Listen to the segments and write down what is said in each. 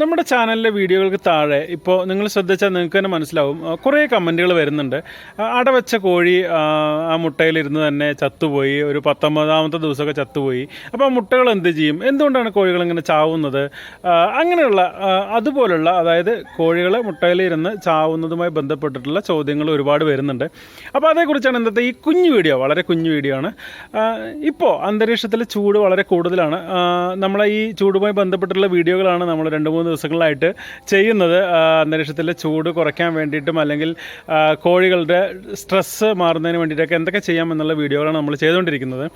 നമ്മുടെ ചാനലിലെ വീഡിയോകൾക്ക് താഴെ ഇപ്പോൾ നിങ്ങൾ ശ്രദ്ധിച്ചാൽ നിങ്ങൾക്ക് തന്നെ മനസ്സിലാവും കുറേ കമന്റുകൾ വരുന്നുണ്ട്. അടവച്ച കോഴി ആ മുട്ടയിലിരുന്ന് തന്നെ ചത്തുപോയി ഒരു പത്തൊമ്പതാമത്തെ ദിവസമൊക്കെ ചത്തുപോയി. അപ്പോൾ ആ മുട്ടകൾ എന്ത് ചെയ്യും? എന്തുകൊണ്ടാണ് കോഴികൾ ഇങ്ങനെ ചാവുന്നത്? അങ്ങനെയുള്ള അതുപോലുള്ള അതായത് കോഴികൾ മുട്ടയിലിരുന്ന് ചാവുന്നതുമായി ബന്ധപ്പെട്ടിട്ടുള്ള ചോദ്യങ്ങൾ ഒരുപാട് വരുന്നുണ്ട്. അപ്പോൾ അതേക്കുറിച്ചാണ് ഇന്നത്തെ ഈ കുഞ്ഞു വീഡിയോ വളരെ കുഞ്ഞു വീഡിയോ ആണ്. ഇപ്പോൾ അന്തരീക്ഷത്തിലെ ചൂട് വളരെ കൂടുതലാണ്. നമ്മളെ ഈ ചൂടുമായി ബന്ധപ്പെട്ടുള്ള വീഡിയോകളാണ് നമ്മൾ രണ്ട് മൂന്ന് ദിവസങ്ങളായിട്ട് ചെയ്യുന്നത്. അന്തരീക്ഷത്തിലെ ചൂട് കുറയ്ക്കാൻ വേണ്ടിയിട്ടും അല്ലെങ്കിൽ കോഴികളുടെ സ്ട്രെസ്സ് മാറുന്നതിന് വേണ്ടിയിട്ടൊക്കെ എന്തൊക്കെ ചെയ്യാം എന്നുള്ള വീഡിയോകളാണ് നമ്മൾ ചെയ്തുകൊണ്ടിരിക്കുന്നത്.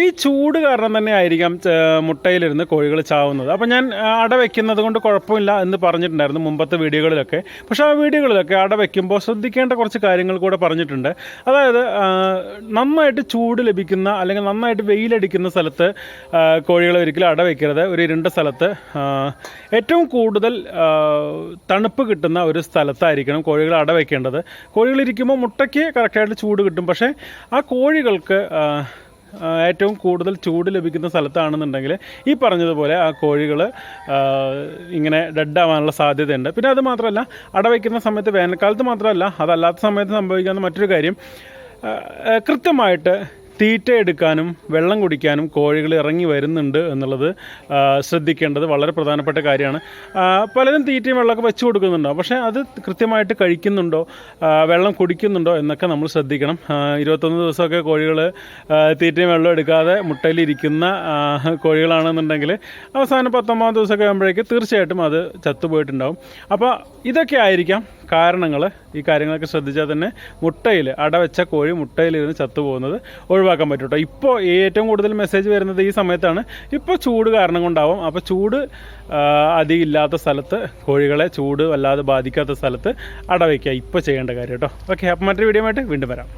ഈ ചൂട് കാരണം തന്നെ ആയിരിക്കാം മുട്ടയിലിരുന്ന് കോഴികൾ ചാവുന്നത്. അപ്പോൾ ഞാൻ അട വയ്ക്കുന്നത് കൊണ്ട് കുഴപ്പമില്ല എന്ന് പറഞ്ഞിട്ടുണ്ടായിരുന്നു മുമ്പത്തെ വീഡിയോകളിലൊക്കെ. പക്ഷേ ആ വീഡിയോകളിലൊക്കെ അട വയ്ക്കുമ്പോൾ ശ്രദ്ധിക്കേണ്ട കുറച്ച് കാര്യങ്ങൾ കൂടെ പറഞ്ഞിട്ടുണ്ട്. അതായത് നന്നായിട്ട് ചൂട് ലഭിക്കുന്ന അല്ലെങ്കിൽ നന്നായിട്ട് വെയിലടിക്കുന്ന സ്ഥലത്ത് കോഴികളെ ഒരിക്കലും അട വയ്ക്കരുത് ഒരു ഇരുണ്ട സ്ഥലത്ത് ഏറ്റവും കൂടുതൽ തണുപ്പ് കിട്ടുന്ന ഒരു സ്ഥലത്തായിരിക്കണം കോഴികൾ അട വയ്ക്കേണ്ടത് കോഴികളിരിക്കുമ്പോൾ മുട്ടയ്ക്ക് കറക്റ്റായിട്ട് ചൂട് കിട്ടും. പക്ഷേ ആ കോഴികൾക്ക് ഏറ്റവും കൂടുതൽ ചൂട് ലഭിക്കുന്ന സ്ഥലത്താണെന്നുണ്ടെങ്കിൽ ഈ പറഞ്ഞതുപോലെ ആ കോഴികൾ ഇങ്ങനെ ഡെഡാവാനുള്ള സാധ്യതയുണ്ട്. പിന്നെ അത് മാത്രമല്ല അടവയ്ക്കുന്ന സമയത്ത് വേനൽക്കാലത്ത് മാത്രമല്ല അതല്ലാത്ത സമയത്ത് സംഭവിക്കാവുന്ന മറ്റൊരു കാര്യം കൃത്യമായിട്ട് തീറ്റ എടുക്കാനും വെള്ളം കുടിക്കാനും കോഴികൾ ഇറങ്ങി വരുന്നുണ്ട് എന്നുള്ളത് ശ്രദ്ധിക്കേണ്ടത് വളരെ പ്രധാനപ്പെട്ട കാര്യമാണ്. പലരും തീറ്റയും വെള്ളമൊക്കെ വെച്ച് കൊടുക്കുന്നുണ്ടോ? പക്ഷേ അത് കൃത്യമായിട്ട് കഴിക്കുന്നുണ്ടോ? വെള്ളം കുടിക്കുന്നുണ്ടോ എന്നൊക്കെ നമ്മൾ ശ്രദ്ധിക്കണം. ഇരുപത്തൊന്ന് ദിവസമൊക്കെ കോഴികൾ തീറ്റയും വെള്ളം എടുക്കാതെ മുട്ടയിലിരിക്കുന്ന കോഴികളാണെന്നുണ്ടെങ്കിൽ അവസാനം പത്തൊമ്പതാം ദിവസമൊക്കെ ആകുമ്പോഴേക്ക് തീർച്ചയായിട്ടും അത് ചത്തുപോയിട്ടുണ്ടാവും. അപ്പോൾ ഇതൊക്കെ ആയിരിക്കാം. കാരണങ്ങൾ ഈ കാര്യങ്ങളൊക്കെ ശ്രദ്ധിച്ചാൽ തന്നെ മുട്ടയിൽ അടവെച്ച കോഴി മുട്ടയിൽ ഇരുന്ന് ചത്തുപോകുന്നത് ഒഴിവാക്കാൻ പറ്റും കേട്ടോ ഇപ്പോൾ ഏറ്റവും കൂടുതൽ മെസ്സേജ് വരുന്നത് ഈ സമയത്താണ്. ഇപ്പോൾ ചൂട് കാരണം കൊണ്ടാവും. അപ്പോൾ ചൂട് അധികം ഇല്ലാത്ത സ്ഥലത്ത് കോഴികളെ ചൂട് വല്ലാതെ ബാധിക്കാത്ത സ്ഥലത്ത് അടവയ്ക്കുക ഇപ്പോൾ ചെയ്യേണ്ട കാര്യം കേട്ടോ ഓക്കെ അപ്പം മറ്റൊരു വീഡിയോ ആയിട്ട് വീണ്ടും വരാം.